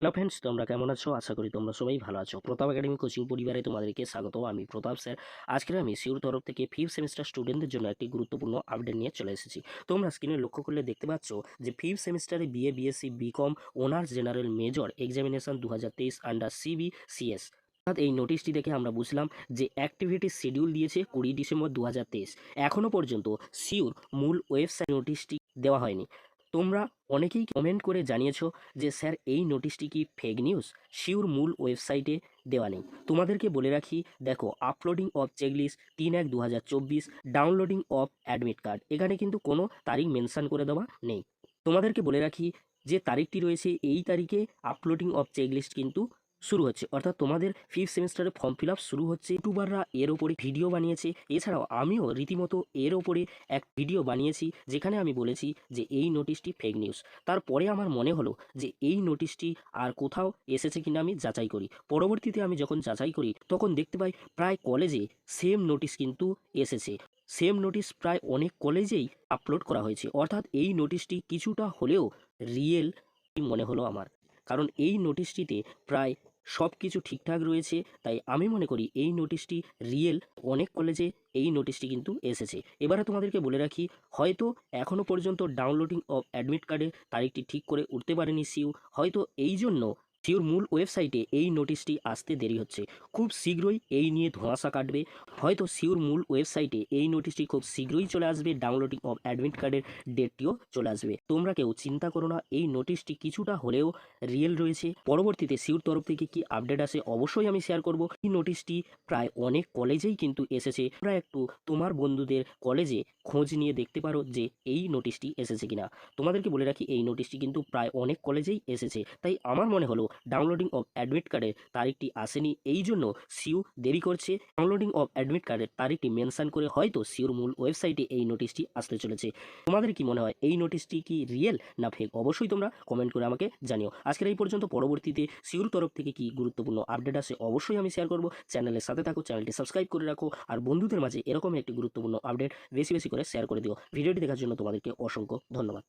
Hello friends তোমরা কেমন আছো? আশা করি তোমরা সবাই ভালো আছো। প্রতাপ একাডেমি কোচিং পরিবারে তোমাদেরকে স্বাগত আমি প্রতাপ স্যার আজকে আমি সিউর তরফ থেকে ফিফথ সেমিস্টার স্টুডেন্টদের জন্য একটি গুরুত্বপূর্ণ আপডেট নিয়ে চলে এসেছি। তোমরা স্ক্রিনে লক্ষ্য করলে দেখতে পাচ্ছ যে ফিফথ সেমিস্টারে BA BSc BCom honours general major examination দু হাজার তেইশ আন্ডার সিবি সিএস অর্থাৎ এই নোটিশটি দেখে আমরা বুঝলাম যে অ্যাক্টিভিটি শিডিউল দিয়েছে কুড়ি ডিসেম্বর দু তেইশ। এখনও পর্যন্ত সিউর মূল ওয়েবসাইট নোটিশটি দেওয়া হয়নি। তোমরা অনেকেই কমেন্ট করে জানিয়েছ যে, স্যার, এই নোটিশটি কি ফেক নিউজ শিওর মূল ওয়েবসাইটে দেওয়া নেই। তোমাদেরকে বলে রাখি, দেখো আপলোডিং অফ চেকলিস্ট তিন এক দু ডাউনলোডিং অফ অ্যাডমিট কার্ড এখানে কিন্তু কোনো তারিখ মেনশান করে দেওয়া নেই। তোমাদেরকে বলে রাখি, যে তারিখটি রয়েছে, এই তারিখে আপলোডিং অফ চেকলিস্ট কিন্তু শুরু হচ্ছে। অর্থাৎ তোমাদের ফিফথ সেমিস্টারে ফর্ম ফিল আপ শুরু হচ্ছে। ইউটিউবাররা এর ওপরে ভিডিও বানিয়েছে। এছাড়াও আমিও রীতিমতো এর ওপরে এক ভিডিও বানিয়েছি, যেখানে আমি বলেছি যে এই নোটিশটি ফেক নিউজ তারপরে আমার মনে হলো যে এই নোটিশটি আর কোথাও এসেছে কিনা আমি যাচাই করি। পরবর্তীতে আমি যখন যাচাই করি, তখন দেখতে পাই প্রায় কলেজে সেম নোটিশ কিন্তু এসেছে। সেম নোটিশ প্রায় অনেক কলেজেই আপলোড করা হয়েছে। অর্থাৎ এই নোটিশটি কিছুটা হলেও রিয়েল মনে হলো আমার? কারণ এই নোটিশটিতে প্রায় সব কিছু ঠিকঠাক রয়েছে, তাই আমি মনে করি এই নোটিশটি রিয়েল। অনেক কলেজে এই নোটিশটি কিন্তু এসেছে। এবারে তোমাদেরকে বলে রাখি, হয়তো এখনও পর্যন্ত ডাউনলোডিং অফ অ্যাডমিট কার্ডের তারিখটি ঠিক করে উঠতে পারেনি সিউ। হয়তো এই জন্য সিউর মূল ওয়েবসাইটে এই নোটিশটি আসতে দেরি হচ্ছে। খুব শীঘ্রই এই নিয়ে ধোঁয়াশা কাটবে। হয়তো সিউর মূল ওয়েবসাইটে এই নোটিশটি খুব শীঘ্রই চলে আসবে, ডাউনলোডিং অফ অ্যাডমিট কার্ডের ডেটটিও চলে আসবে। তোমরা কেউ চিন্তা করো না, এই নোটিশটি কিছুটা হলেও রিয়েল রয়েছে। পরবর্তীতে সিউর তরফ থেকে কি আপডেট আসে অবশ্যই আমি শেয়ার করব। এই নোটিশটি প্রায় অনেক কলেজেই কিন্তু এসেছে। তোমরা একটু তোমার বন্ধুদের কলেজে খোঁজ নিয়ে দেখতে পারো যে এই নোটিশটি এসেছে কিনা। তোমাদেরকে বলে রাখি, এই নোটিশটি কিন্তু প্রায় অনেক কলেজেই এসেছে। তাই আমার মনে হলো ডাউনলোডিং অফ অ্যাডমিট কার্ডের তারিখটি আসেনি। এই জন্য সিউ দেরি করছে। ডাউনলোডিং অফ অ্যাডমিট কার্ডের তারিখটি মেনশন করে হয়তো সিউর মূল ওয়েবসাইটে এই নোটিশটি আসতে চলেছে। তোমাদের কি মনে হয়, এই নোটিশটি কি রিয়েল না ফেক অবশ্যই তোমরা কমেন্ট করে আমাকে জানিও। আজকের এই পর্যন্ত, পরবর্তীতে সিউর তরফ থেকে কি গুরুত্বপূর্ণ আপডেট আসে অবশ্যই আমি শেয়ার করব। চ্যানেলের সাথে থাকো, চ্যানেলটি সাবস্ক্রাইব করে রাখো, আর বন্ধুদের মাঝে এরকম একটি গুরুত্বপূর্ণ আপডেট বেশি বেশি করে শেয়ার করে দিও। ভিডিওটি দেখার জন্য তোমাদেরকে অসংখ্য ধন্যবাদ।